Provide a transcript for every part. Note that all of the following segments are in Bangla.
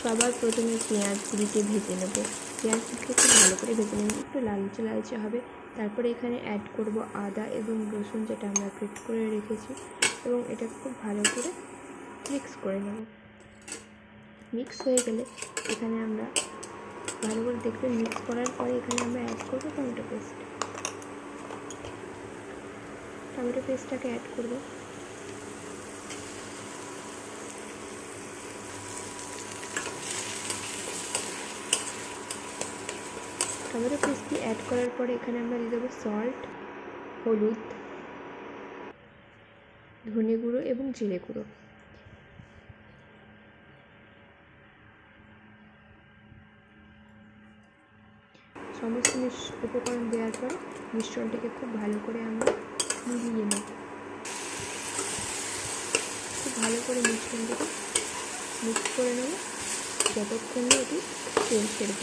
সবার প্রথমে পেঁয়াজগুলিকে ভেজে নেব। পেঁয়াজগুলিকে খুব ভালো করে ভেজে নেব একটু লালচে লালচে হবে। তারপরে এখানে অ্যাড করব আদা এবং রসুন যেটা আমরা গ্রেট করে রেখেছি এবং এটা খুব ভালো করে মিক্স করে নেব। মিক্স হয়ে গেলে এখানে আমরা ভালো করে দেখবে মিক্স করার পরে এখানে আমরা অ্যাড করব টমেটো পেস্ট টমেটো পেস্টটাকে অ্যাড করব। টমেটো পেস্টটি অ্যাড করার পরে এখানে আমরা দিয়ে দেবো সল্ট হলুদ, ধনে গুঁড়ো এবং জিরে গুঁড়ো। সমস্ত উপকরণ দেওয়ার পর মিশ্রণটিকে খুব ভালো করে আমরা মিলিয়ে নেব। খুব ভালো করে মিশ্রণটিকে মিক্স করে নেব। যতক্ষণ না এটি তেল ছেড়ে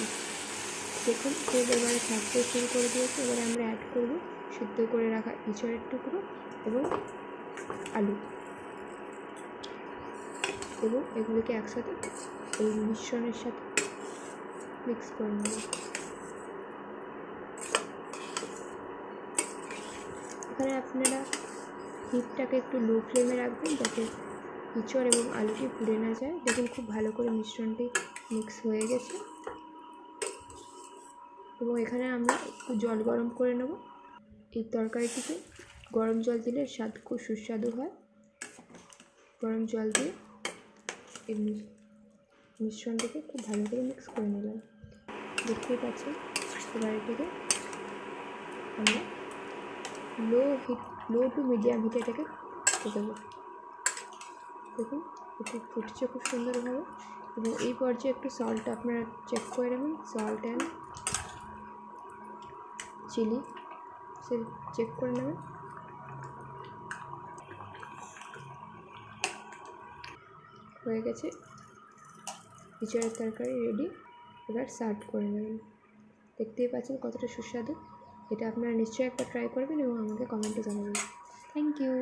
দেখুন খুব এবারে থাকতে শুরু করে দিয়েছে। এবারে আমরা অ্যাড করব সিদ্ধ করে রাখা ইঁচড়ের টুকরো এবং আলু। এবং এগুলিকে একসাথে এই মিশ্রণের সাথে মিক্স করে নেব। এখানে আপনারা হিটটাকে একটু লো ফ্লেমে রাখবেন যাতে ইঁচড় এবং আলুটি পুড়ে না যায়। দেখুন, খুব ভালো করে মিশ্রণটি মিক্স হয়ে গেছে। এবং এখানে আমরা একটু জল গরম করে নেব। এই তরকারিটিতে গরম জল দিলে স্বাদ খুব সুস্বাদু হয়। গরম জল দিয়ে এই মিশ্রণটিকে খুব ভালো করে মিক্স করে নিলাম দেখতেই পাচ্ছেন এবার এটিকে আমরা low heat low to medium হিটে এটাকে দেবো। দেখুন এটি ফুটছে খুব সুন্দরভাবে। এবং এই পর্যায়ে একটু সল্ট আপনারা চেক করে নেবেন। Salt and chilli. Say check করে নেবেন হয়ে গেছে। ইঁচড়ের তরকারি রেডি এবার সার্ভ করে নেবেন। দেখতেই পাচ্ছেন কতটা সুস্বাদু। এটা আপনারা নিশ্চয়ই একবার ট্রাই করবেন এবং আমাকে কমেন্টে জানাবেন। Thank you